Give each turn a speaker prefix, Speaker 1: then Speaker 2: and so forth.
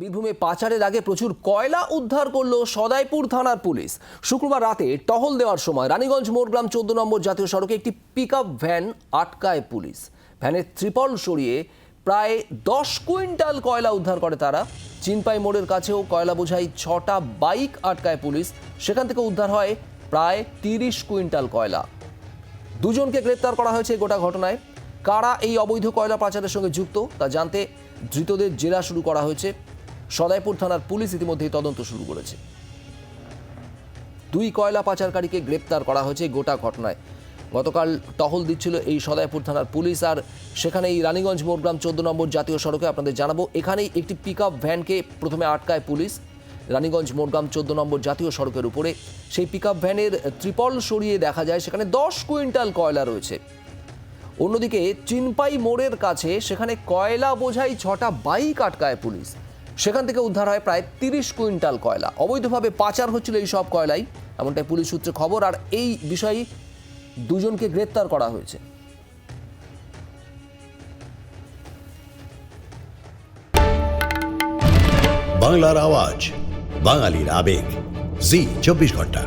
Speaker 1: বীরভূমে পাচারের আগে প্রচুর কয়লা উদ্ধার করল সদাইপুর থানার পুলিশ। শুক্রবার রাতে টহল দেওয়ার সময় রানীগঞ্জ মোড়গ্রাম চোদ্দ নম্বর জাতীয় সড়কে একটি পিক ভ্যান আটকায় পুলিশ। ভ্যানের ত্রিপল সরিয়ে প্রায় দশ কুইন্টাল কয়লা উদ্ধার করে তারা। চিনপাই মোড়ের কাছেও কয়লা বোঝাই ছটা বাইক আটকায় পুলিশ। সেখান থেকে উদ্ধার হয় প্রায় তিরিশ কুইন্টাল কয়লা। দুজনকে গ্রেপ্তার করা হয়েছে গোটা ঘটনায়। কারা এই অবৈধ কয়লা পাচারের সঙ্গে যুক্ত তা জানতে ধৃতদের জেরা শুরু করা হয়েছে। সদাইপুর থানার পুলিশ ইতিমধ্যেই তদন্ত শুরু করেছে। দুই কয়লা পাচারকারীকে গ্রেপ্তার করা হয়েছে গোটা ঘটনায়। গতকাল টহল দিচ্ছিল এই সদাইপুর থানার পুলিশ আর সেখানে এই রানীগঞ্জ মোরগ্রাম চোদ্দ নম্বর জাতীয় সড়কে আপনাদের জানাব। এখানেই একটি পিক ভ্যানকে প্রথমে আটকায় পুলিশ। রানীগঞ্জ মোড়গ্রাম চোদ্দ নম্বর জাতীয় সড়কের উপরে সেই পিক ভ্যানের ত্রিপল সরিয়ে দেখা যায়, সেখানে দশ কুইন্টাল কয়লা রয়েছে। অন্যদিকে চিনপাই মোড়ের কাছে সেখানে কয়লা বোঝাই ছটা বাইক আটকায় পুলিশ। সেখান থেকে উদ্ধার হয় প্রায় তিরিশ কুইন্টাল কয়লা। অবৈধভাবে পাচার হচ্ছিল এই সব কয়লাই। এমনটাই পুলিশ সূত্রে খবর, আর এই বিষয়ে দুজনকে গ্রেপ্তার করা হয়েছে।
Speaker 2: বাংলার আওয়াজ, বাঙালির আবেগ। জি, চব্বিশ ঘণ্টা।